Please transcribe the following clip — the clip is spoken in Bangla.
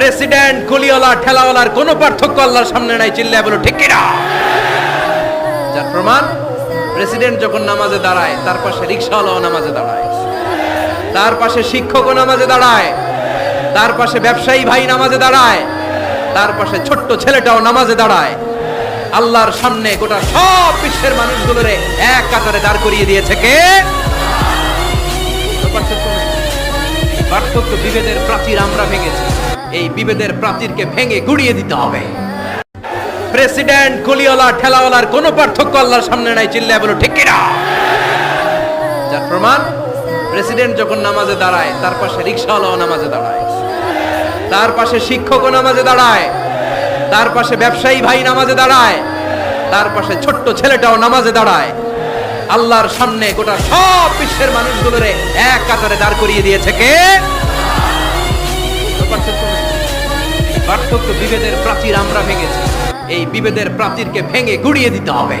প্রেসিডেন্ট কুলিওয়ালা ঠেলাওয়ালার কোনো পার্থক্য আল্লাহর সামনে নাই, চিল্লায় বলো, ঠিক কিনা? যার প্রমাণ, প্রেসিডেন্ট যখন নামাজে দাঁড়ায়, তার পাশে রিক্সাওয়ালাও নামাজে দাঁড়ায়। তার পাশে শিক্ষকও নামাজে দাঁড়ায়। তার পাশে ব্যবসায়ী ভাই নামাজে দাঁড়ায়। তার পাশে ছোট্ট ছেলেটাও নামাজে দাঁড়ায়। আল্লাহর সামনে গোটা সব বিশ্বের মানুষগুলোরে এক কাতারে দাঁড় করিয়ে দিয়েছে কে? পার্থক্য বিভেদের প্রাচীর আমরা ভেঙেছি। এই বিভেদের প্রাচীরকে ভেঙে গুড়িয়ে দিতে হবে। প্রেসিডেন্ট কুলিওয়ালা ঠেলাওয়ালার কোনো পার্থক্য আল্লাহর সামনে নাই, চিল্লায় বলো, ঠিক কিনা? যার প্রমাণ, প্রেসিডেন্ট যখন নামাজে দাঁড়ায়, তার পাশে রিক্সাওয়ালাও নামাজে দাঁড়ায়। তার পাশে শিক্ষকও নামাজে দাঁড়ায়। তার পাশে ব্যবসায়ী ভাই নামাজে দাঁড়ায়। তার পাশে ছোট্ট ছেলেটাও নামাজে দাঁড়ায়। আল্লাহর সামনে গোটা সব বিশ্বের মানুষগুলোরে এক কাতারে দাঁড় করিয়ে দিয়েছে কে? পার্থক্য বিভেদের প্রাচীর আমরা ভেঙেছি। এই বিভেদের প্রাচীরকে ভেঙে গুড়িয়ে দিতে হবে।